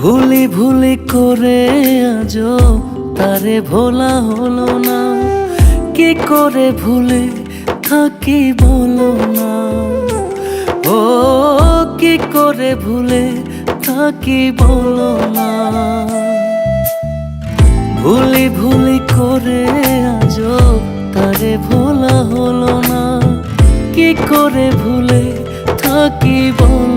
ভুলি ভুলি করে আজ তারে ভোলা হলো না। কি করে ভুলে থাকি বলো না। ও, কি করে ভুলে থাকি বলো না। ভুলি ভুলি করে আজ তারে ভোলা হলো না। কি করে ভুলে থাকি বলো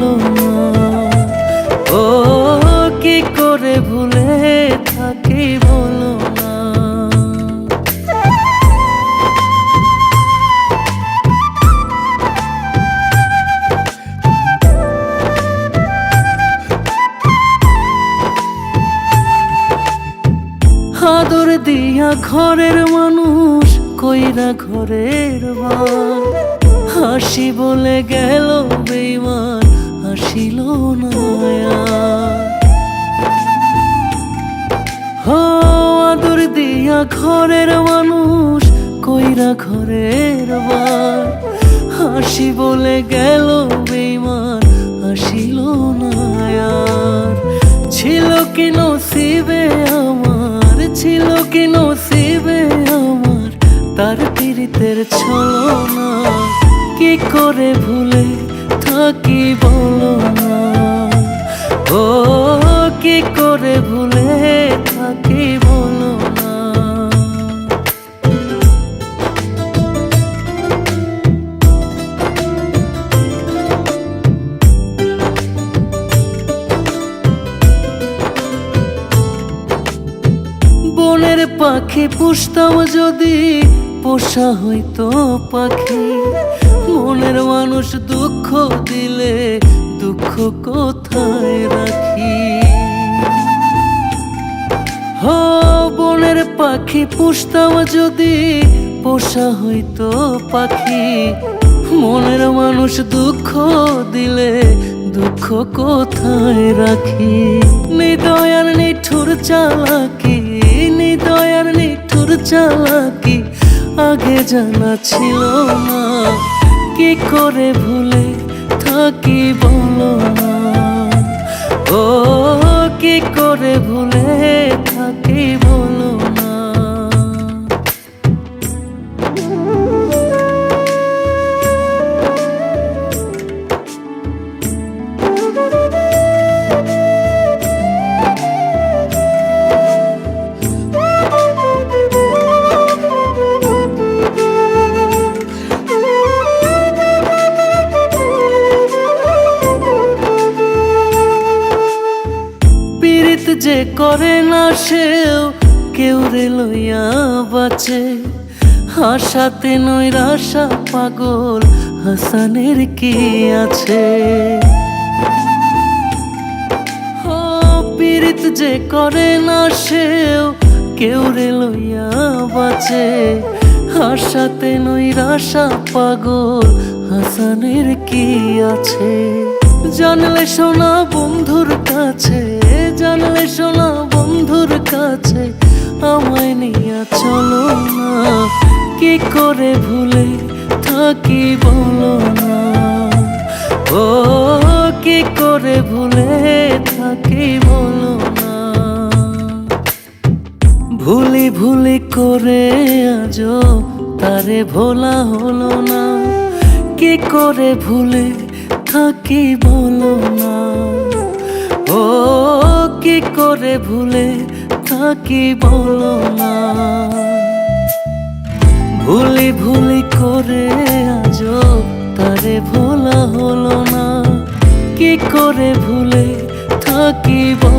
ঘরের মানুষ কইরা ঘরের বার হাসি বলে গেল বেইমান, হাসিল না। আদর দিয়া ঘরের মানুষ কইরা ঘরের বার হাসি বলে গেল বেইমান, হাসিল না ছিল কি নসিবে ছলনা? কি করে ভুলে থাকি বলো না। ও, কি করে ভুলে থাকি বলো না। বনের পাখি পুষতাম যদি পোষা হইতো পাখি। মনের মানুষ দুঃখ দিলে দুঃখ কোথায় রাখি? হ, বনের পাখি পুষতাম যদি, পোষা হইতো পাখি। মনের মানুষ দুঃখ দিলে দুঃখ কোথায় রাখি? নিদয়ার নিঠুর চালাকি নিদয়ার নিঠুর চালাকি। আগে জানা ছিল না। কি করে ভুলে থাকি যে করে না সেও কেউ রে লইয়া বাঁচে। হাসাতে নৈরাশা পাগল হাসানের কি আছে? পীড়িত যে করে না সেও কেউ রে লইয়া বাঁচে। হাসাতে নৈরাশা পাগল হাসানের কি আছে? জানলে শোনা বন্ধুর কাছে জানলে শোনা বন্ধুর কাছে, আমায় নিয়ে চলো না। কি করে ভুলে থাকি বলো না। ও, কি করে ভুলে থাকি বলো না। ভুলি ভুলি করে আজ তারে ভোলা হলো না। কি করে ভুলে থাকি বলো না। কি করে ভুলে থাকি বলো না। ভুলি ভুলি করে আজ তারে ভোলা হলো না। কি করে ভুলে থাকি বলো